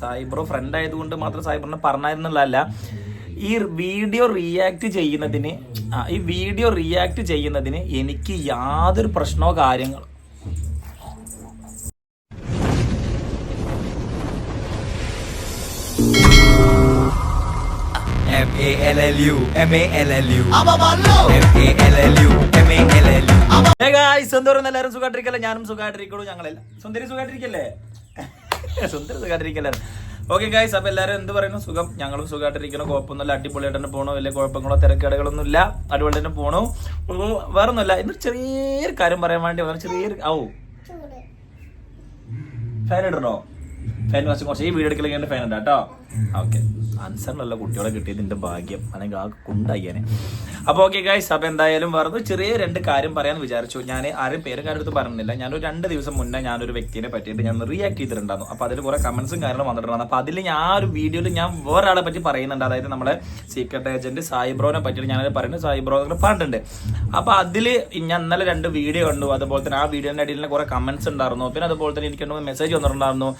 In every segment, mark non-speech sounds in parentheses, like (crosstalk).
സായിബ്രോ front ആയതുകൊണ്ട് മാത്രം സായിബ്രോനെ പറഞ്ഞായിരുന്നുള്ളതല്ല. ഈ വീഡിയോ റിയാക്ട് ചെയ്യുന്നതിന് ആ, ഈ വീഡിയോ റിയാക്ട് ചെയ്യുന്നതിന് എനിക്ക് യാതൊരു പ്രശ്നമോ കാര്യങ്ങളോ M A L L U M A L L U. M A L L U M A L L U. Hey guys, സുന്ദരം എല്ലാവരും സുഖമായിട്ടിരിക്കല്ലേ? ഞാനും സുഖമായിട്ടിരിക്കുള്ളൂ ഞങ്ങളെല്ലാം സുന്ദരി സുഖമായിട്ടിരിക്കല്ലേ? (laughs) സുന്ദരി സുഖമായിട്ടിരിക്കല്ലേ ഓക്കെ ഗായ്സ് അപ്പൊ എല്ലാവരും എന്ത് പറയുന്നു? സുഖം. ഞങ്ങളും സുഖമായിട്ടിരിക്കണം കുഴപ്പമൊന്നുമില്ല. അടിപൊളിയായിട്ട് തന്നെ പോകണോ വലിയ കുഴപ്പങ്ങളോ തിരക്കേടുകളൊന്നും ഇല്ല അടിപൊളി തന്നെ പോണോ. വേറെ ഒന്നുമില്ല ഇന്ന് ചെറിയൊരു കാര്യം പറയാൻ വേണ്ടി വന്നു ചെറിയൊരു ഔ. ഫാൻ ഇടണോ? ഫാൻ കുറച്ച് കുറച്ച് ഈ വീഡിയോ എന്റെ ഫാൻ ഉണ്ട് കേട്ടോ. ഓക്കെ അൻസറിനുള്ള കുട്ടികളെ കിട്ടിയത് എന്റെ ഭാഗ്യം. അല്ലെങ്കിൽ ആ കുണ്ടായിനെ അപ്പോൾ ഓക്കെ ഗൈസ് അപ്പോൾ എന്തായാലും വേറെ ചെറിയ രണ്ട് കാര്യം പറയാൻ വിചാരിച്ചു. ഞാൻ ആരും പേരും കാര്യം എടുത്ത് പറഞ്ഞില്ല. ഞാനൊരു രണ്ട് ദിവസം മുന്നേ ഞാനൊരു വ്യക്തിനെ പറ്റിയിട്ട് ഞാൻ റിയാക്ട് ചെയ്തിട്ടുണ്ടായിരുന്നു. അപ്പോൾ അതിൽ കുറേ കമന്റ്സും കാര്യങ്ങളും വന്നിട്ടുണ്ടായിരുന്നു. അപ്പോൾ അതിൽ ഞാൻ ആ ഒരു വീഡിയോയിൽ ഞാൻ വേറൊരാളെ പറ്റി പറയുന്നുണ്ട്. അതായത് നമ്മുടെ സീക്രട്ട് ഏജന്റ് സായിബ്രോനെ പറ്റിയിട്ട് ഞാനത് പറയുന്നത് സായിബ്രോ എന്നൊക്കെ പറഞ്ഞിട്ടുണ്ട്. അപ്പോൾ അതിൽ ഞാൻ ഇന്നലെ രണ്ട് വീഡിയോ കണ്ടു. അതുപോലെ തന്നെ ആ വീഡിയോന്റെ ഇടയിൽ കുറേ കമന്റ്സ് ഉണ്ടായിരുന്നു. പിന്നെ അതുപോലെ തന്നെ എനിക്ക് മെസ്സേജ് വന്നിട്ടുണ്ടായിരുന്നു.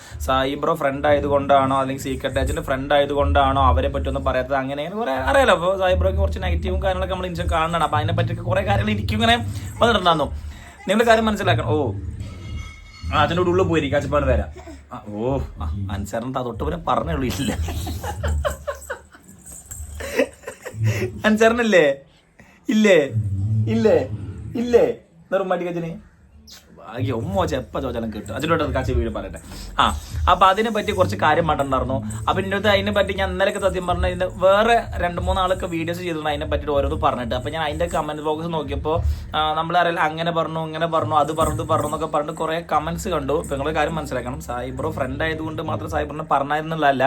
സായിബ്രോ ഫ്രണ്ട് ആയതുകൊണ്ടാണോ അല്ലെങ്കിൽ സീക്രട്ട് ഏജന്റ് ഫ്രണ്ട് ആയതുകൊണ്ടാണോ അവരെ പറ്റി ഒന്നും പറയാത്തത്? അങ്ങനെ കുറെ അറിയാലോ അപ്പോൾ സായിബ്രോയ്ക്ക് കുറച്ച് നെഗറ്റീവും കാര്യങ്ങളൊക്കെ നമ്മൾ ഇൻസ്റ്റ കാണണം അപ്പോൾ അതിനെ പറ്റിയൊക്കെ കുറേ കാര്യങ്ങൾ ഇരിക്കും ഇങ്ങനെ വന്നിട്ടുണ്ടായിരുന്നു. നിങ്ങൾ കാര്യം മനസ്സിലാക്കണം. ഓ ആ അതിന്റെ ഉള്ളിൽ പോയിരിക്കും അച്ചപ്പാട് വരാം. ഓ അൻസറിന് തൊട്ട് പിന്നെ പറഞ്ഞേ ഇല്ല? അനുസരണല്ലേ ഇല്ലേ? ഇല്ലേ ഇല്ലേ നിർമ്മാട്ടി ഉമ്മോ ചെപ്പ ചോദിച്ചാലും കിട്ടും. അതിലോട്ട് കാച്ചി വീട് പറയട്ടെ. ആ അപ്പൊ അതിനെ പറ്റി കുറച്ച് കാര്യം പറഞ്ഞിട്ടുണ്ടായിരുന്നു. അപ്പൊ എന്റെ അടുത്ത് അതിനെ പറ്റി ഞാൻ ഇന്നലെയൊക്കെ സത്യം പറഞ്ഞ ഇതിന്റെ വേറെ രണ്ട് മൂന്ന് ആളൊക്കെ വീഡിയോസ് ചെയ്തിട്ടുണ്ട്. അതിനെ പറ്റിയിട്ട് ഓരോന്ന് പറഞ്ഞിട്ട്. അപ്പൊ ഞാൻ അതിന്റെ കമന്റ് ബോക്സ് നോക്കിയപ്പോൾ നമ്മൾ അറിയില്ല അങ്ങനെ പറഞ്ഞു ഇങ്ങനെ പറഞ്ഞു അത് പറഞ്ഞു ഇത് പറഞ്ഞു എന്നൊക്കെ പറഞ്ഞിട്ട് കുറെ കമന്റ്സ് കണ്ടു. ഇപ്പൊ നിങ്ങളെ കാര്യം മനസ്സിലാക്കണം. സായിബ്രോ ഫ്രണ്ട് ആയതുകൊണ്ട് മാത്രം സായിബ്രോനെ പറഞ്ഞായിരുന്നില്ല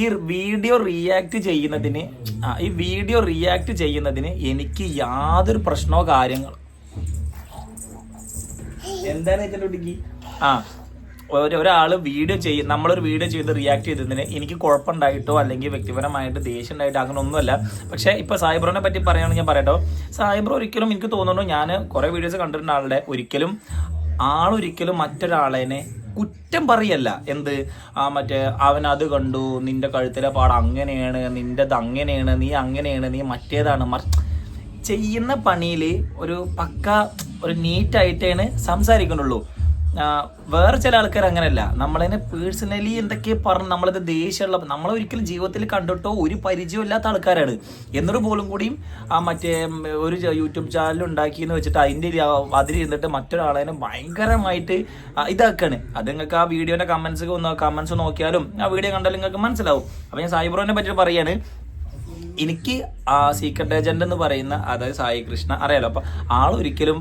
ഈ വീഡിയോ റിയാക്ട് ചെയ്യുന്നതിന് ഈ വീഡിയോ റിയാക്ട് ചെയ്യുന്നതിന് എനിക്ക് യാതൊരു പ്രശ്നമോ കാര്യങ്ങളോ എന്താണ് ഇതിന്റെ ആ ഒരാൾ വീഡിയോ ചെയ്യും നമ്മളൊരു വീഡിയോ ചെയ്ത് റിയാക്ട് ചെയ്തതിന് എനിക്ക് കുഴപ്പമുണ്ടായിട്ടോ അല്ലെങ്കിൽ വ്യക്തിപരമായിട്ട് ദേഷ്യം ഉണ്ടായിട്ടോ അങ്ങനെ ഒന്നുമല്ല പക്ഷേ ഇപ്പൊ സായിബ്രോനെ പറ്റി പറയുകയാണെങ്കിൽ ഞാൻ പറയട്ടോ. സായിബ്രോ ഒരിക്കലും എനിക്ക് തോന്നുന്നു ഞാൻ കുറെ വീഡിയോസ് കണ്ടിട്ടുണ്ട് ആളുടെ ഒരിക്കലും ആളൊരിക്കലും മറ്റൊരാളെനെ കുറ്റം പറയല്ല. എന്ത്? ആ മറ്റേ അവൻ അത് കണ്ടു നിന്റെ കഴുത്തിലെ പാട അങ്ങനെയാണ് നിന്റേത് അങ്ങനെയാണ് നീ അങ്ങനെയാണ് നീ മറ്റേതാണ്. ചെയ്യുന്ന പണിയിൽ ഒരു പക്ക ഒരു നീറ്റായിട്ടാണ് സംസാരിക്കുന്നുള്ളൂ. വേറെ ചില ആൾക്കാർ അങ്ങനെയല്ല. നമ്മളതിനെ പേഴ്സണലി എന്തൊക്കെ പറഞ്ഞു നമ്മളത് ദേഷ്യമുള്ള നമ്മളെ ഒരിക്കലും ജീവിതത്തിൽ കണ്ടിട്ടോ ഒരു പരിചയം ഇല്ലാത്ത ആൾക്കാരാണ്. എന്നിട്ട് പോലും കൂടിയും ആ മറ്റേ ഒരു യൂട്യൂബ് ചാനൽ ഉണ്ടാക്കി എന്ന് വെച്ചിട്ട് അതിന്റെ അതിലിരുന്നിട്ട് മറ്റൊരാളെ ഭയങ്കരമായിട്ട് ഇതാക്കാണ്. അത് നിങ്ങൾക്ക് ആ വീഡിയോന്റെ കമൻസ് കമന്റ്സ് നോക്കിയാലും ആ വീഡിയോ കണ്ടാലും നിങ്ങൾക്ക് മനസ്സിലാവും. അപ്പം ഞാൻ സായിബ്രോനെ പറ്റി പറയാണ്. എനിക്ക് ആ സീക്രട്ട് ഏജന്റ് എന്ന് പറയുന്ന അതായത് സായി കൃഷ്ണ അറിയാലോ. അപ്പൊ ആൾ ഒരിക്കലും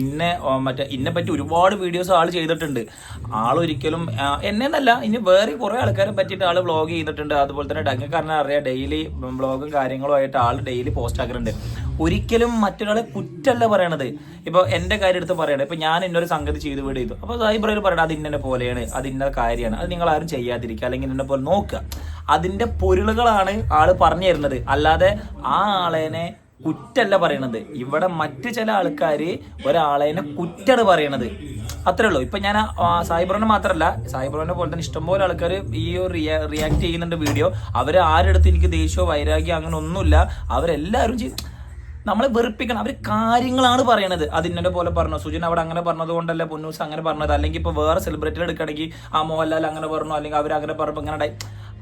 ഇന്നെ മറ്റേ ഇന്നെ പറ്റി ഒരുപാട് വീഡിയോസ് ആൾ ചെയ്തിട്ടുണ്ട്. ആൾ ഒരിക്കലും എന്നെ എന്നല്ല ഇനി വേറെ കുറെ ആൾക്കാരെ പറ്റിയിട്ട് ആൾ വ്ളോഗ് ചെയ്തിട്ടുണ്ട്. അതുപോലെ തന്നെ ഡങ്ങക്കാരനെ അറിയാം ഡെയിലി വ്ളോഗും കാര്യങ്ങളും ആയിട്ട് ആൾ ഡെയിലി പോസ്റ്റ് ആക്കുന്നുണ്ട്. ഒരിക്കലും മറ്റൊരാളെ കുറ്റല്ല പറയണത്. ഇപ്പൊ എന്റെ കാര്യം എടുത്ത് പറയണത് ഇപ്പൊ ഞാൻ ഇന്നൊരു സംഗതി ചെയ്ത് വീട് ചെയ്തു. അപ്പൊ സായിബ്രയിൽ പറയണത് അത് ഇന്നെ പോലെയാണ് അത് ഇന്ന കാര്യമാണ് അത് നിങ്ങൾ ആരും ചെയ്യാതിരിക്കുക അല്ലെങ്കിൽ ഇന്നെ പോലെ നോക്കുക. അതിന്റെ പൊരുളുകളാണ് ആൾ പറഞ്ഞു തരുന്നത്. അല്ലാതെ ആ ആളേനെ കുറ്റല്ല പറയണത്. ഇവിടെ മറ്റു ചില ആൾക്കാർ ഒരാളേനെ കുറ്റാണ് പറയണത്. അത്രേ ഉള്ളൂ. ഇപ്പൊ ഞാൻ സായിബ്രോനെ മാത്രമല്ല സായിബ്രോനെ പോലെ തന്നെ ഇഷ്ടംപോലെ ആൾക്കാർ ഈ റിയാക്ട് ചെയ്യുന്നുണ്ട് വീഡിയോ അവർ ആരെടുത്ത് എനിക്ക് ദേഷ്യമോ വൈരാഗ്യം അങ്ങനെ ഒന്നുമില്ല. അവരെല്ലാവരും നമ്മളെ വെറുപ്പിക്കണം. അവർ കാര്യങ്ങളാണ് പറയണത്. അത് ഇന്നെ പോലെ പറഞ്ഞു. സുജിൻ അവിടെ അങ്ങനെ പറഞ്ഞത് കൊണ്ടല്ല പൊന്നൂസ് അങ്ങനെ പറഞ്ഞത്. അല്ലെങ്കിൽ ഇപ്പൊ വേറെ സെലിബ്രിറ്റികൾ എടുക്കുകയാണെങ്കിൽ ആ മോഹൻലാൽ അങ്ങനെ പറഞ്ഞു. അല്ലെങ്കിൽ അവർ അങ്ങനെ പറഞ്ഞപ്പോൾ ഉണ്ടായി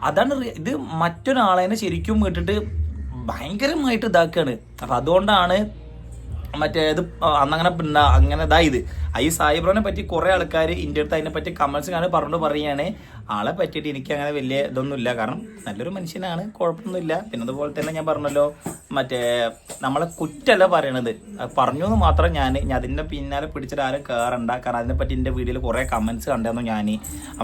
അതാണ് ഇത് മറ്റൊരാളെ ശരിക്കും വിട്ടിട്ട് ഭയങ്കരമായിട്ട് ഇതാക്കുകയാണ് അപ്പൊ അതുകൊണ്ടാണ് മറ്റേ ഇത് അന്നങ്ങനെ പിന്നെ അങ്ങനെ ഇതായത്. ഈ സായിബ്രോനെ പറ്റി കുറെ ആൾക്കാർ ഇന്ത്യ അടുത്ത് അതിനെ പറ്റി കമൻസ് കാണാൻ പറഞ്ഞു പറയുകയാണ്. ആളെ പറ്റിയിട്ട് എനിക്ക് അങ്ങനെ വലിയ ഇതൊന്നുമില്ല. കാരണം നല്ലൊരു മനുഷ്യനാണ് കുഴപ്പമൊന്നുമില്ല. പിന്നെ അതുപോലെ തന്നെ ഞാൻ പറഞ്ഞല്ലോ മറ്റേ നമ്മളെ കുറ്റല്ല പറയണത്. പറഞ്ഞു എന്ന് മാത്രം ഞാൻ ഞാൻ അതിന്റെ പിന്നാലെ പിടിച്ചിട്ട് ആരും കയറണ്ട കാരണം അതിനെ പറ്റി എന്റെ വീഡിയോയിൽ കുറെ കമന്റ്സ് കണ്ടായിരുന്നു ഞാൻ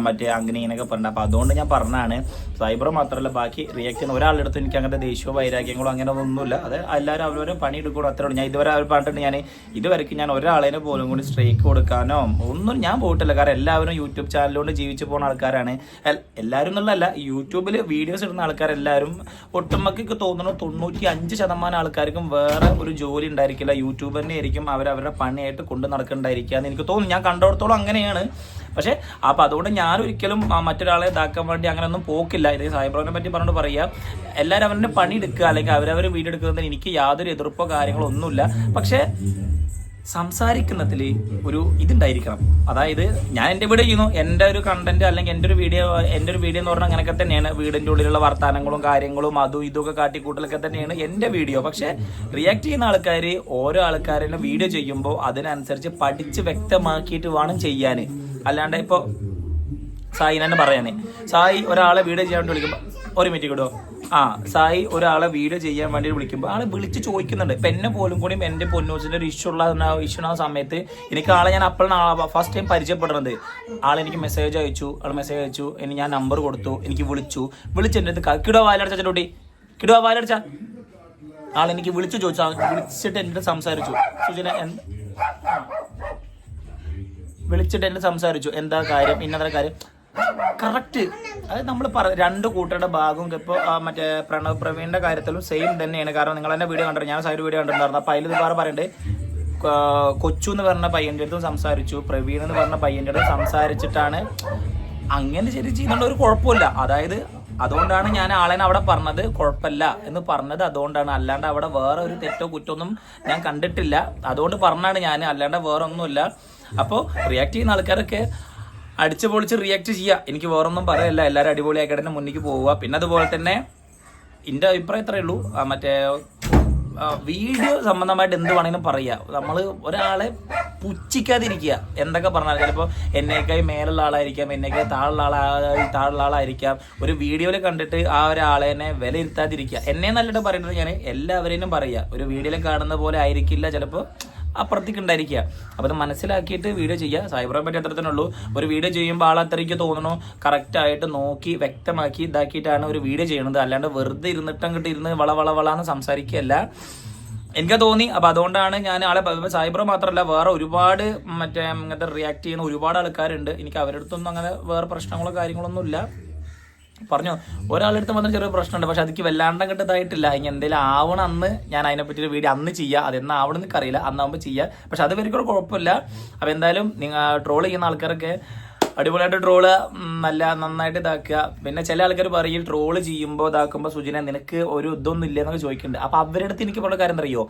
മറ്റേ അങ്ങനെ ഇങ്ങനെയൊക്കെ പറഞ്ഞത് അപ്പൊ അതുകൊണ്ട് ഞാൻ പറഞ്ഞാണ് സൈബർ മാത്രമല്ല ബാക്കി റിയാക്ഷൻ ഒരാളുടെ അടുത്ത് എനിക്ക് അങ്ങനത്തെ ദേഷ്യമോ വൈരാഗ്യങ്ങളോ അങ്ങനെ ഒന്നുമില്ല. അത് എല്ലാവരും അവരവരെ പണി എടുക്കണം അത്രയുള്ളൂ ഞാൻ ഇതുവരെ അവർ പറഞ്ഞിട്ട് ഞാൻ ഇതുവരെക്കും ഞാൻ ഒരാളേനെ പോലും കൂടി സ്ട്രൈക്ക് കൊടുക്കാനോ ഒന്നും ഞാൻ പോയിട്ടില്ല. കാരണം എല്ലാവരും യൂട്യൂബ് ചാനലിലൂടെ ജീവിച്ചു പോകുന്ന ആൾക്കാരാണ്. എല്ലാവരും എന്നുള്ളതല്ല യൂട്യൂബിൽ വീഡിയോസ് ഇടുന്ന ആൾക്കാരെല്ലാവരും ഒട്ടുമക്കൊക്കെ തോന്നുന്നു തൊണ്ണൂറ്റി അഞ്ച് ശതമാനം ആൾക്കാർക്കും വേറെ ഒരു ജോലി ഉണ്ടായിരിക്കില്ല. യൂട്യൂബ് തന്നെ ആയിരിക്കും അവർ അവരുടെ പണിയായിട്ട് കൊണ്ട് നടക്കേണ്ടായിരിക്കുക എന്ന് എനിക്ക് തോന്നുന്നു. ഞാൻ കണ്ടിടത്തോളം അങ്ങനെയാണ്. പക്ഷേ അപ്പോൾ അതുകൊണ്ട് ഞാൻ ഒരിക്കലും മറ്റൊരാളെ ഇതാക്കാൻ വേണ്ടി അങ്ങനെയൊന്നും പോക്കില്ല. ഇത് സായിബ്രോനെ പറ്റി പറഞ്ഞിട്ട് പറയുക എല്ലാവരും അവരുടെ പണി എടുക്കുക അല്ലെങ്കിൽ അവരവർ വീഡിയോ എടുക്കുന്നതിന് എനിക്ക് യാതൊരു എതിർപ്പോ കാര്യങ്ങളോ ഒന്നുമില്ല. പക്ഷേ സംസാരിക്കുന്നതിൽ ഒരു ഇതുണ്ടായിരിക്കണം. അതായത് ഞാൻ എന്റെ വീട് ചെയ്യുന്നു എന്റെ ഒരു കണ്ടന്റ് അല്ലെങ്കിൽ എന്റെ ഒരു വീഡിയോ എന്റെ ഒരു വീഡിയോ എന്ന് പറഞ്ഞാൽ അങ്ങനെയൊക്കെ തന്നെയാണ്. വീടിന്റെ ഉള്ളിലുള്ള വർത്തമാനങ്ങളും കാര്യങ്ങളും അതും ഇതൊക്കെ കാട്ടിക്കൂട്ടലൊക്കെ തന്നെയാണ് എന്റെ വീഡിയോ പക്ഷേ റിയാക്ട് ചെയ്യുന്ന ആൾക്കാർ ഓരോ ആൾക്കാരെ വീഡിയോ ചെയ്യുമ്പോൾ അതിനനുസരിച്ച് പഠിച്ച് വ്യക്തമാക്കിയിട്ട് വേണം ചെയ്യാൻ. അല്ലാണ്ട് ഇപ്പോൾ സായി തന്നെ പറയാനേ സായി ഒരാളെ വീഡിയോ ചെയ്യാൻ വിളിക്കുമ്പോൾ ഒരു മിനിറ്റ് കിട്ടോ ആ സായി ഒരാളെ വീഡിയോ ചെയ്യാൻ വേണ്ടി വിളിക്കുമ്പോൾ ആളെ വിളിച്ച് ചോദിക്കുന്നുണ്ട്. ഇപ്പം എന്നെ പോലും കൂടി എന്റെ പൊന്നൂസിന്റെ ഒരു ഇഷ്യൂ ഉള്ള ഇഷ്യൂ ആ സമയത്ത് എനിക്ക് ആളെ ഞാൻ അപ്പോഴാണ് ഫസ്റ്റ് ടൈം പരിചയപ്പെടുന്നത്. ആളെനിക്ക് മെസ്സേജ് അയച്ചു. ആൾ മെസ്സേജ് അയച്ചു. എനിക്ക് ഞാൻ നമ്പർ കൊടുത്തു. എനിക്ക് വിളിച്ചു. വിളിച്ചെന്റെ അടുത്ത് കിടോ വാലടിച്ച ചേട്ടോട്ടി കിടോ വാലടച്ച ആളെനിക്ക് വിളിച്ചു ചോദിച്ചു. വിളിച്ചിട്ട് എന്റെ സംസാരിച്ചു. സുജന വിളിച്ചിട്ട് എന്നെ സംസാരിച്ചു. എന്താ കാര്യം? ഇന്നത്ര കാര്യം. കറക്റ്റ് അത് നമ്മൾ പറ രണ്ട് കൂട്ടരുടെ ഭാഗവും ഇപ്പോൾ മറ്റേ പ്രണവ് പ്രവീണിന്റെ കാര്യത്തിലും സെയിം തന്നെയാണ്. കാരണം നിങ്ങൾ തന്നെ വീഡിയോ കണ്ടിട്ടുണ്ട് ഞാൻ സൈഡ് വീഡിയോ കണ്ടിട്ടുണ്ടായിരുന്നു. അപ്പോൾ അതിൽ വേറെ പറയണ്ടേ. കൊച്ചു എന്ന് പറഞ്ഞ പയ്യന്റെ അടുത്തും സംസാരിച്ചു. പ്രവീൺ എന്ന് പറഞ്ഞ പയ്യന്റെ അടുത്ത് സംസാരിച്ചിട്ടാണ്. അങ്ങനെ ശരി ചെയ്യുന്നുള്ള ഒരു കുഴപ്പമില്ല. അതായത് അതുകൊണ്ടാണ് ഞാൻ ആളെ അവിടെ പറഞ്ഞത് കുഴപ്പമില്ല എന്ന് പറഞ്ഞത് അതുകൊണ്ടാണ്. അല്ലാണ്ട് അവിടെ വേറെ ഒരു തെറ്റോ കുറ്റമൊന്നും ഞാൻ കണ്ടിട്ടില്ല. അതുകൊണ്ട് പറഞ്ഞാണ് ഞാൻ അല്ലാണ്ട് വേറെ ഒന്നുമില്ല. അപ്പോൾ റിയാക്ട് ചെയ്യുന്ന ആൾക്കാരൊക്കെ അടിച്ചു പൊളിച്ച് റിയാക്ട് ചെയ്യുക എനിക്ക് വേറൊന്നും പറയല്ല. എല്ലാവരും അടിപൊളിയാക്കി തന്നെ മുന്നിലേക്ക് പോവുക. പിന്നെ അതുപോലെ തന്നെ എന്റെ അഭിപ്രായം ഇത്രയേ ഉള്ളൂ. മറ്റേ വീഡിയോ സംബന്ധമായിട്ട് എന്ത് വേണമെങ്കിലും പറയുക നമ്മൾ ഒരാളെ പുച്ഛിക്കാതിരിക്കുക. എന്തൊക്കെ പറഞ്ഞാൽ ചിലപ്പോൾ എന്നേക്കായി മേലുള്ള ആളായിരിക്കാം എന്നേക്കായി താഴുള്ള ആളായി താഴുള്ള ആളായിരിക്കാം. ഒരു വീഡിയോയിൽ കണ്ടിട്ട് ആ ഒരാളെ തന്നെ വിലയിരുത്താതിരിക്കുക. എന്നെ നല്ലിട്ട് പറയുന്നത് ഞാൻ എല്ലാവരെയും പറയുക ഒരു വീഡിയോയിൽ കാണുന്ന പോലെ ആയിരിക്കില്ല ചിലപ്പോൾ അപ്പുറത്തേക്ക് ഉണ്ടായിരിക്കുക. അപ്പോൾ അത് മനസ്സിലാക്കിയിട്ട് വീഡിയോ ചെയ്യുക. സൈബറെ പറ്റി അത്ര ഉള്ളൂ. ഒരു വീഡിയോ ചെയ്യുമ്പോൾ ആൾ അത്രയ്ക്ക് തോന്നണോ. കറക്റ്റായിട്ട് നോക്കി വ്യക്തമാക്കി ഇതാക്കിയിട്ടാണ് ഒരു വീഡിയോ ചെയ്യണത്. അല്ലാണ്ട് വെറുതെ ഇരുന്നിട്ട് അങ്ങോട്ട് ഇരുന്ന് വള വള വളാന്ന് സംസാരിക്കുകയല്ല. എനിക്ക് തോന്നി. അപ്പൊ അതുകൊണ്ടാണ് ഞാൻ ആളെ സൈബർ മാത്രമല്ല വേറെ ഒരുപാട് മറ്റേ ഇങ്ങനത്തെ റിയാക്ട് ചെയ്യുന്ന ഒരുപാട് ആൾക്കാരുണ്ട്. എനിക്ക് അവരുടെ അടുത്തൊന്നും അങ്ങനെ വേറെ പ്രശ്നങ്ങളോ കാര്യങ്ങളൊന്നും ഇല്ല പറഞ്ഞു ഒരാളെടുത്ത് മാത്രം ചെറിയ പ്രശ്നമുണ്ട്. പക്ഷെ അതിക്ക് വല്ലാണ്ട് അങ്ങോട്ട് ഇതായിട്ടില്ല. ഇനി എന്തെങ്കിലും ആവണം അന്ന് ഞാൻ അതിനെ പറ്റി ഒരു വീഡിയോ അന്ന് ചെയ്യുക അതെന്നാ ആവണം എന്നൊക്കെ അറിയില്ല അന്നാവുമ്പോൾ ചെയ്യുക പക്ഷെ അത് വരിക്കും കുഴപ്പമില്ല. അപ്പൊ എന്തായാലും നിങ്ങൾ ട്രോൾ ചെയ്യുന്ന ആൾക്കാരൊക്കെ അടിപൊളിയായിട്ട് ട്രോൾ നല്ല നന്നായിട്ട് ഇതാക്കുക. പിന്നെ ചില ആൾക്കാർ പറയും ട്രോൾ ചെയ്യുമ്പോൾ ഇതാക്കുമ്പോൾ സുജിന നിനക്ക് ഒരു ഇതൊന്നും ഇല്ല എന്നൊക്കെ ചോദിക്കുന്നുണ്ട് അപ്പൊ അവരുടെ അടുത്ത് എനിക്ക് പറഞ്ഞ കാര്യം അറിയോ?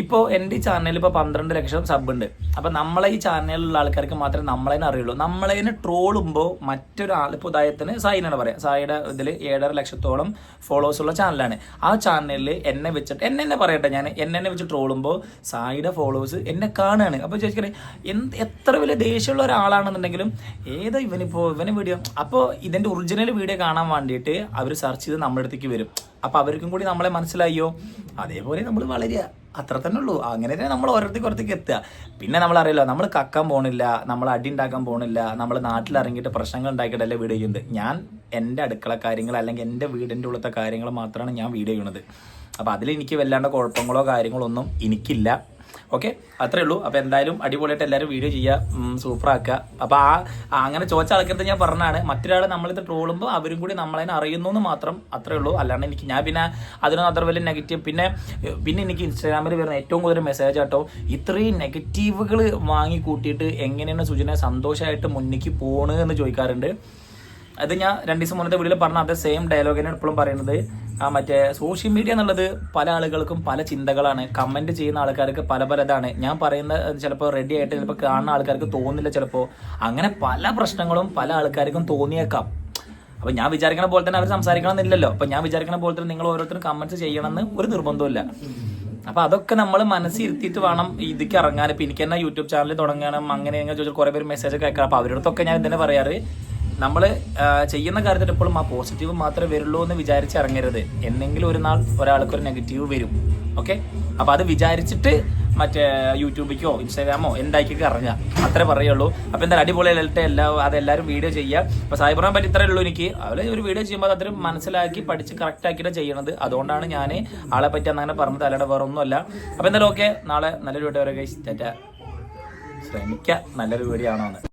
ഇപ്പോൾ എന്റെ ഈ ചാനലിൽ ഇപ്പോൾ പന്ത്രണ്ട് ലക്ഷം സബ് ഉണ്ട്. അപ്പോൾ നമ്മളെ ഈ ചാനലിലുള്ള ആൾക്കാർക്ക് മാത്രമേ നമ്മളതിനെ അറിയുള്ളൂ. നമ്മളതിനെ ട്രോളുമ്പോൾ മറ്റൊരാൾ ഇപ്പോൾ ഉദായത്തിന് സായിനാണ് പറയാം. സായിയുടെ ഇതിൽ ഏഴര ലക്ഷത്തോളം ഫോളോവേഴ്സ് ഉള്ള ചാനലാണ് ആ ചാനലിൽ എന്നെ വെച്ചിട്ട് എന്നെ തന്നെ പറയട്ടെ ഞാൻ. എന്നെ തന്നെ വെച്ച് ട്രോളുമ്പോൾ സായിയുടെ ഫോളോവേഴ്സ് എന്നെ കാണുകയാണ് അപ്പോൾ ചോദിച്ചാൽ എന്ത് എത്ര വലിയ ദേഷ്യമുള്ള ഒരാളാണെന്നുണ്ടെങ്കിലും ഏതാ ഇവനിപ്പോൾ ഇവന് വീഡിയോ അപ്പോൾ ഇതിന്റെ ഒറിജിനൽ വീഡിയോ കാണാൻ വേണ്ടിയിട്ട് അവർ സെർച്ച് ചെയ്ത് നമ്മുടെ അടുത്തേക്ക് വരും. അപ്പോൾ അവർക്കും കൂടി നമ്മളെ മനസ്സിലായോ? അതേപോലെ നമ്മൾ വളരുക അത്ര തന്നെ ഉള്ളൂ. അങ്ങനെ തന്നെ നമ്മൾ ഓരോരുത്തർക്ക് ഓരോരുത്തേക്ക് എത്തുക. പിന്നെ നമ്മൾ അറിയില്ല നമ്മൾ കക്കാൻ പോണില്ല നമ്മൾ അടി ഉണ്ടാക്കാൻ പോണില്ല നമ്മൾ നാട്ടിൽ ഇറങ്ങിയിട്ട് പ്രശ്നങ്ങൾ ഉണ്ടാക്കിയിട്ടല്ല വീഡിയോ ചെയ്യുന്നത്. ഞാൻ എന്റെ അടുക്കള കാര്യങ്ങൾ അല്ലെങ്കിൽ എന്റെ വീടിന്റെ ഉള്ളത്തെ കാര്യങ്ങൾ മാത്രമാണ് ഞാൻ വീഡിയോ ചെയ്യുന്നത്. അപ്പോൾ അതിൽ എനിക്ക് വല്ലാണ്ട് കുഴപ്പങ്ങളോ കാര്യങ്ങളോ ഒന്നും എനിക്കില്ല. ഓക്കെ? അത്രേ ഉള്ളൂ. അപ്പോൾ എന്തായാലും അടിപൊളിയായിട്ട് എല്ലാവരും വീഡിയോ ചെയ്യുക സൂപ്പർ ആക്കുക അപ്പോൾ ആ ആ അങ്ങനെ ചോദിച്ച ആൾക്കാരുടെ ഞാൻ പറഞ്ഞാണ് മറ്റൊരാൾ നമ്മളിത് ട്രോളുമ്പോൾ അവരും കൂടി നമ്മളതിനെ അറിയുന്നു എന്ന് മാത്രം അത്രേ ഉള്ളൂ. അല്ലാണ്ട് എനിക്ക് ഞാൻ പിന്നെ അതിനൊന്നും അത്ര വലിയ നെഗറ്റീവ് പിന്നെ പിന്നെ എനിക്ക് ഇൻസ്റ്റാഗ്രാമിൽ വരുന്ന ഏറ്റവും കൂടുതൽ മെസ്സേജ് ആട്ടോ ഇത്രയും നെഗറ്റീവുകൾ വാങ്ങി കൂട്ടിയിട്ട് എങ്ങനെയാണ് സുജന സന്തോഷമായിട്ട് മുന്നിലേക്ക് പോണെന്ന് എന്ന് ചോദിക്കാറുണ്ട്. അത് ഞാൻ രണ്ട് ദിവസം മുന്നത്തെ വീട്ടിൽ പറഞ്ഞ അതേ സെയിം ഡയലോഗ് തന്നെയാണ് ഇപ്പോഴും പറയുന്നത്. ആ മറ്റേ സോഷ്യൽ മീഡിയ എന്നുള്ളത് പല ആളുകൾക്കും പല ചിന്തകളാണ്. കമന്റ് ചെയ്യുന്ന ആൾക്കാർക്ക് പല പലതാണ് ഞാൻ പറയുന്ന ചിലപ്പോൾ റെഡി ആയിട്ട് ചിലപ്പോൾ കാണുന്ന ആൾക്കാർക്ക് തോന്നില്ല ചിലപ്പോൾ അങ്ങനെ പല പ്രശ്നങ്ങളും പല ആൾക്കാർക്കും തോന്നിയേക്കാം. അപ്പൊ ഞാൻ വിചാരിക്കണ പോലെ തന്നെ അവർ സംസാരിക്കണം എന്നില്ലല്ലോ അപ്പൊ ഞാൻ വിചാരിക്കണ പോലെ തന്നെ നിങ്ങൾ ഓരോരുത്തരും കമന്റ്സ് ചെയ്യണമെന്ന് ഒരു നിർബന്ധമില്ല അപ്പൊ അതൊക്കെ നമ്മൾ മനസ്സിരുത്തിയിട്ട് വേണം ഇതിക്ക് ഇറങ്ങാൻ. ഇപ്പൊ എനിക്ക് തന്നെ യൂട്യൂബ് ചാനൽ തുടങ്ങണം അങ്ങനെ ചോദിച്ചാൽ കുറെ പേര് മെസ്സേജ് ഒക്കെ അയക്കാം അപ്പൊ അവരോടൊക്കെ ഞാൻ ഇതന്നെ പറയാറ്. നമ്മൾ ചെയ്യുന്ന കാര്യത്തിൽ എപ്പോഴും ആ പോസിറ്റീവ് മാത്രമേ വരുള്ളൂ എന്ന് വിചാരിച്ച് ഇറങ്ങരുത്. എന്നെങ്കിലും ഒരു നാൾ ഒരാൾക്ക് ഒരു നെഗറ്റീവ് വരും. ഓക്കെ അപ്പൊ അത് വിചാരിച്ചിട്ട് മറ്റേ യൂട്യൂബിക്കോ ഇൻസ്റ്റാഗ്രാമോ എന്താക്കിയൊക്കെ ഇറങ്ങുക. അത്രേ പറയുള്ളൂ. അപ്പൊ എന്തായാലും അടിപൊളിയായിട്ട് എല്ലാ അതെല്ലാവരും വീഡിയോ ചെയ്യുക. അപ്പൊ പറയാൻ പറ്റി ഇത്രയേ ഉള്ളൂ എനിക്ക്. അവരെ ഒരു വീഡിയോ ചെയ്യുമ്പോൾ അത്രയും മനസ്സിലാക്കി പഠിച്ച് കറക്റ്റ് ആക്കിയിട്ട് ചെയ്യണത്. അതുകൊണ്ടാണ് ഞാൻ ആളെ പറ്റി അങ്ങനെ പറഞ്ഞത്. അല്ലാതെ വേറെ ഒന്നുമല്ല അപ്പൊ എന്തായാലും ഓക്കെ നാളെ നല്ലൊരു വീഡിയോ വരെ ശ്രമിക്കുക നല്ലൊരു വീഡിയോ ആണോ